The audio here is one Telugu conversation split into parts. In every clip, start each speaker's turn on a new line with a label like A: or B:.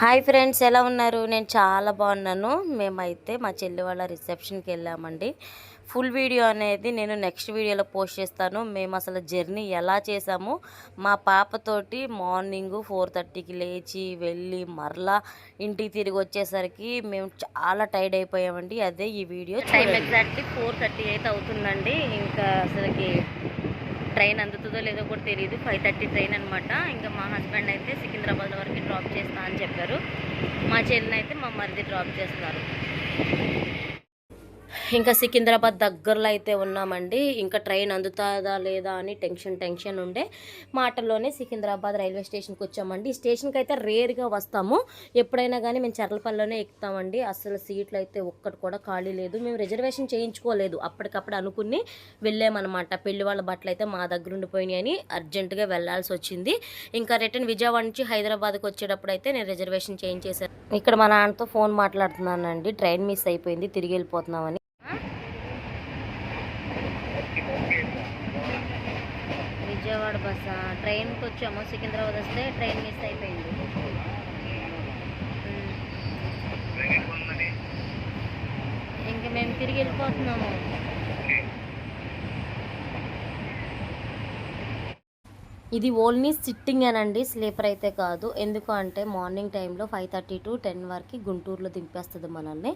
A: హాయ్ ఫ్రెండ్స్ ఎలా ఉన్నారు? నేను చాలా బాగున్నాను. మేమైతే మా చెల్లి వాళ్ళ రిసెప్షన్కి వెళ్ళామండి. ఫుల్ వీడియో అనేది నేను నెక్స్ట్ వీడియోలో పోస్ట్ చేస్తాను. మేము అసలు జర్నీ ఎలా చేసాము మా పాపతోటి మార్నింగ్ ఫోర్ థర్టీకి లేచి వెళ్ళి మరలా ఇంటికి తిరిగి వచ్చేసరికి మేము చాలా టైర్డ్ అయిపోయామండి. అదే ఈ video time exactly four thirty అయితే అవుతుందండి. ఇంకా అసలుకి ట్రైన్ అందుతుందో లేదో కూడా తెలియదు ఫైవ్ థర్టీ ట్రైన్ అనమాట ఇంకా మా హస్బెండ్ అయితే సికింద్రాబాద్ వరకు డ్రాప్ చేస్తా అని చెప్పారు. మా చెల్లిని అయితే మా మరిది డ్రాప్ చేస్తారు. ఇంకా సికింద్రాబాద్ దగ్గరలో అయితే ఉన్నామండి. ఇంకా ట్రైన్ అందుతుందా లేదా అని టెన్షన్ టెన్షన్ ఉండే. మాటల్లోనే సికింద్రాబాద్ రైల్వే స్టేషన్కి వచ్చామండి. స్టేషన్కి అయితే రేర్గా వస్తాము. ఎప్పుడైనా కానీ మేము చర్లపల్లిలోనే ఎక్కుతామండి. అసలు సీట్లు అయితే ఒక్కటి కూడా ఖాళీ లేదు. మేము రిజర్వేషన్ చేయించుకోలేదు. అప్పటికప్పుడు అనుకుని వెళ్ళామన్నమాట. పెళ్ళి వాళ్ళ బట్టలు అయితే మా దగ్గర ఉండిపోయినాయి అని అర్జెంటుగా వెళ్ళాల్సి వచ్చింది. ఇంకా రిటర్న్ విజయవాడ నుంచి హైదరాబాద్కి వచ్చేటప్పుడు అయితే నేను రిజర్వేషన్ చేయించేసాను ఇక్కడ మా నాన్నతో ఫోన్ మాట్లాడుతున్నానండి. ట్రైన్ మిస్ అయిపోయింది. తిరిగి వెళ్ళిపోతున్నామని విజయవాడ బస్ ట్రైన్కి వచ్చాము సికింద్రాబాద్ వస్తే ట్రైన్ మిస్ అయిపోయింది. ఇంకా మేము తిరిగి వెళ్ళిపోతున్నాము. ఇది ఓన్లీ సిట్టింగ్ అనండి స్లీపర్ అయితే కాదు. ఎందుకు అంటే మార్నింగ్ టైంలో ఫైవ్ థర్టీ టు టెన్ వరకు గుంటూరులో దింపేస్తుంది మనల్ని.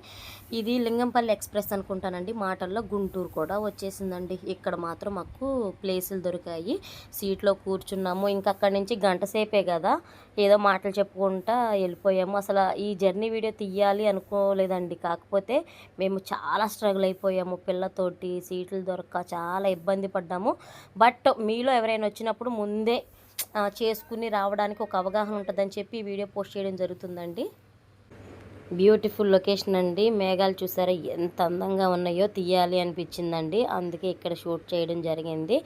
A: ఇది లింగంపల్లి ఎక్స్ప్రెస్ అనుకుంటానండి మాటల్లో గుంటూరు కూడా వచ్చేసిందండి. ఇక్కడ మాత్రం మాకు ప్లేసులు దొరికాయి. సీట్లో కూర్చున్నాము. ఇంకా అక్కడి నుంచి గంట సేపే కదా. ఏదో మాటలు చెప్పుకుంటా వెళ్ళిపోయాము. అసలు ఈ జర్నీ వీడియో తీయాలి అనుకోలేదండి. కాకపోతే మేము చాలా స్ట్రగుల్ అయిపోయాము. పిల్లతోటి సీట్లు దొరక్క చాలా ఇబ్బంది పడ్డాము. బట్ మీలో ఎవరైనా వచ్చినప్పుడు ముందు ముందే చేసుకుని రావడానికి ఒక అవగాహన ఉంటుందని చెప్పి వీడియో పోస్ట్ చేయడం జరుగుతుందండి. బ్యూటిఫుల్ లొకేషన్ అండి. మేఘాలు చూసారా? ఎంత అందంగా ఉన్నాయో తీయాలి అనిపించిందండి. అందుకే ఇక్కడ షూట్ చేయడం జరిగింది.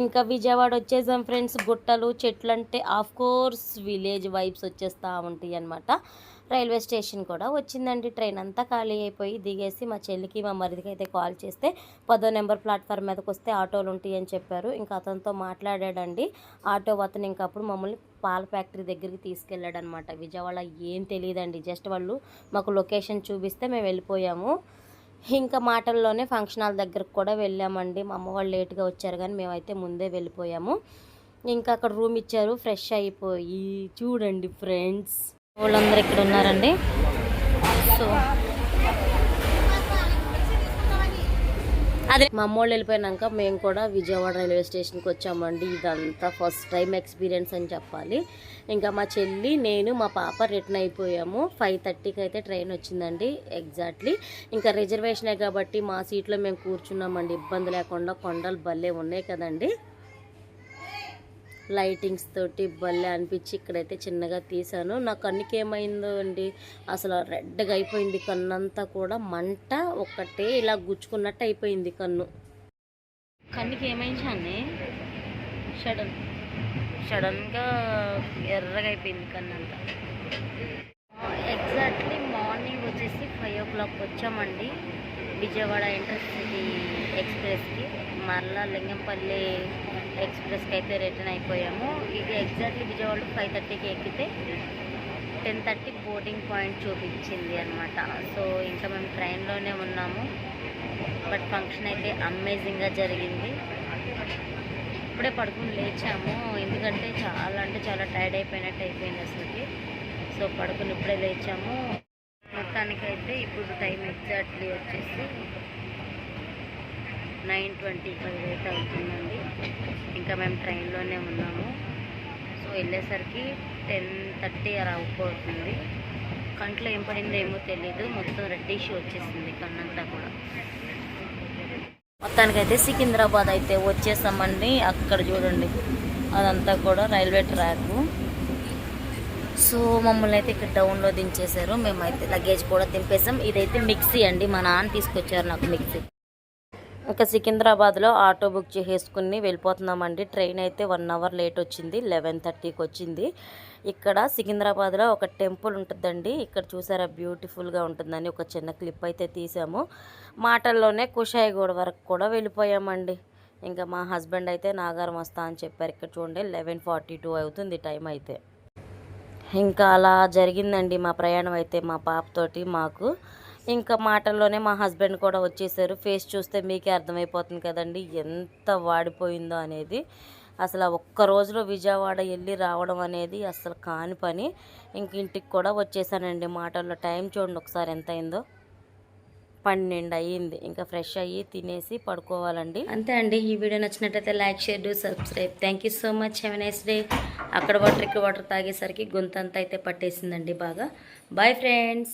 A: ఇంకా విజయవాడ వచ్చేసాం ఫ్రెండ్స్. గుట్టలు చెట్లు అంటే ఆఫ్ కోర్స్ విలేజ్ వైబ్స్ వచ్చేస్తూ ఉంటాయి అనమాట రైల్వే స్టేషన్ కూడా వచ్చిందండి. ట్రైన్ అంతా ఖాళీ అయిపోయి దిగేసి మా చెల్లికి మా మరిదికి అయితే కాల్ చేస్తే పదో నెంబర్ ప్లాట్ఫామ్ మీదకి వస్తే ఆటోలు ఉంటాయి అని చెప్పారు. ఇంకా అతనితో మాట్లాడాడండి. ఆటో అతను ఇంకా అప్పుడు మమ్మల్ని పాల ఫ్యాక్టరీ దగ్గరికి తీసుకెళ్ళాడు అనమాట విజయవాడ ఏం తెలియదండి. జస్ట్ వాళ్ళు మాకు లొకేషన్ చూపిస్తే మేము వెళ్ళిపోయాము. ఇంకా మాటల్లోనే ఫంక్షన్ హాల్ దగ్గరకు కూడా వెళ్ళామండి. మా అమ్మ వాళ్ళు లేట్గా వచ్చారు కానీ మేమైతే ముందే వెళ్ళిపోయాము. ఇంకా అక్కడ రూమ్ ఇచ్చారు. ఫ్రెష్ అయిపోయి చూడండి ఫ్రెండ్స్. వాళ్ళందరూ ఇక్కడ ఉన్నారండి. సో అదే మా అమ్మోళ్ళు వెళ్ళిపోయినాక మేము కూడా విజయవాడ రైల్వే స్టేషన్కి వచ్చామండి. ఇదంతా ఫస్ట్ టైం ఎక్స్పీరియన్స్ అని చెప్పాలి. ఇంకా మా చెల్లి నేను మా పాప రిటర్న్ అయిపోయాము. ఫైవ్ థర్టీకి అయితే ట్రైన్ వచ్చిందండి ఎగ్జాక్ట్లీ. ఇంకా రిజర్వేషనే కాబట్టి మా సీట్లో మేము కూర్చున్నామండి. ఇబ్బంది లేకుండా కొండలు భలే ఉన్నాయి కదండి. లైటింగ్స్ తోటి భలే అనిపించి ఇక్కడైతే చిన్నగా తీసాను నా కన్నుకి ఏమైందో అండి అసలు రెడ్గా అయిపోయింది కన్ను అంతా కూడా. మంట ఒక్కటే ఇలా గుచ్చుకున్నట్టు అయిపోయింది కన్ను. కన్నుకి ఏమైంది అన్నీ సడన్ సడన్గా ఎర్రగా అయిపోయింది కన్ను అంతా ఎగ్జాక్ట్లీ మార్నింగ్ వచ్చేసి ఫైవ్ ఓ క్లాక్ వచ్చామండి. విజయవాడ ఇంటర్సిటీ ఎక్స్ప్రెస్కి మరలా లింగంపల్లి ఎక్స్ప్రెస్కి అయితే రిటర్న్ అయిపోయాము. ఇది ఎగ్జాక్ట్లీ విజయవాడ ఫైవ్ థర్టీకి ఎక్కితే టెన్ థర్టీ బోర్డింగ్ పాయింట్ చూపించింది అనమాట సో ఇంకా మేము ట్రైన్లోనే ఉన్నాము. బట్ ఫంక్షన్ అయితే అమేజింగ్గా జరిగింది. ఇప్పుడే పడుకుని లేచాము. ఎందుకంటే చాలా అంటే చాలా టైర్డ్ అయిపోయినట్టు అయిపోయింది అసలుకి. సో పడుకుని ఇప్పుడే లేచాము. మొత్తానికైతే ఇప్పుడు టైం ఎగ్జాక్ట్లీ వచ్చేసి నైన్ ట్వంటీ ఫైవ్ అయితే అవుతుందండి. ఇంకా మేము ట్రైన్లోనే ఉన్నాము. సో వెళ్ళేసరికి టెన్ థర్టీ అలా అవుతుంది. కంట్లో ఏం పడిందో ఏమో తెలీదు. మొత్తం రెడ్డిష్ వచ్చేసింది కన్నంతా కూడా. మొత్తానికైతే సికింద్రాబాద్ అయితే వచ్చేసామండి. అక్కడ చూడండి. అదంతా కూడా రైల్వే ట్రాక్. సో మమ్మల్ని అయితే ఇక్కడ డౌన్లో దించేశారు. మేమైతే లగేజ్ కూడా దింపేసాం ఇదైతే మిక్సీ అండి. మా నాన్న తీసుకొచ్చారు నాకు మిక్సీ. ఇంకా సికింద్రాబాద్లో ఆటో బుక్ చేసేసుకుని వెళ్ళిపోతున్నామండి. ట్రైన్ అయితే వన్ అవర్ లేట్ వచ్చింది లెవెన్ థర్టీకి వచ్చింది. ఇక్కడ సికింద్రాబాద్లో ఒక టెంపుల్ ఉంటుందండి. ఇక్కడ చూసారా బ్యూటిఫుల్గా ఉంటుందని ఒక చిన్న క్లిప్ అయితే తీసాము. మాటల్లోనే కుషాయిగూడ వరకు కూడా వెళ్ళిపోయామండి. ఇంకా మా హస్బెండ్ అయితే నాగారం వస్తా అని చెప్పారు. ఇక్కడ చూడండి లెవెన్ ఫార్టీ టూ అవుతుంది టైం అయితే. ఇంకా అలా జరిగిందండి మా ప్రయాణం అయితే మా పాపతోటి మాకు. ఇంకా మాటల్లోనే మా హస్బెండ్ కూడా వచ్చేసారు. ఫేస్ చూస్తే మీకే అర్థమైపోతుంది కదండి. ఎంత వాడిపోయిందో అనేది. అసలు ఒక్క రోజులో విజయవాడ వెళ్ళి రావడం అనేది అసలు కాని పని. ఇంక ఇంటికి కూడా వచ్చేసానండి. మాటల్లో టైం చూడండి ఒకసారి ఎంత అయిందో. పన్నెండు అయ్యింది. ఇంకా ఫ్రెష్ అయ్యి తినేసి పడుకోవాలండి. అంతే అండి. ఈ వీడియో నచ్చినట్టయితే like share do subscribe. Thank you so much. Have nice day. అక్కడ వాటర్ ఇక్కడ వాటర్ తాగేసరికి గొంతంతా అయితే పట్టేసిందండి బాగా. Bye friends.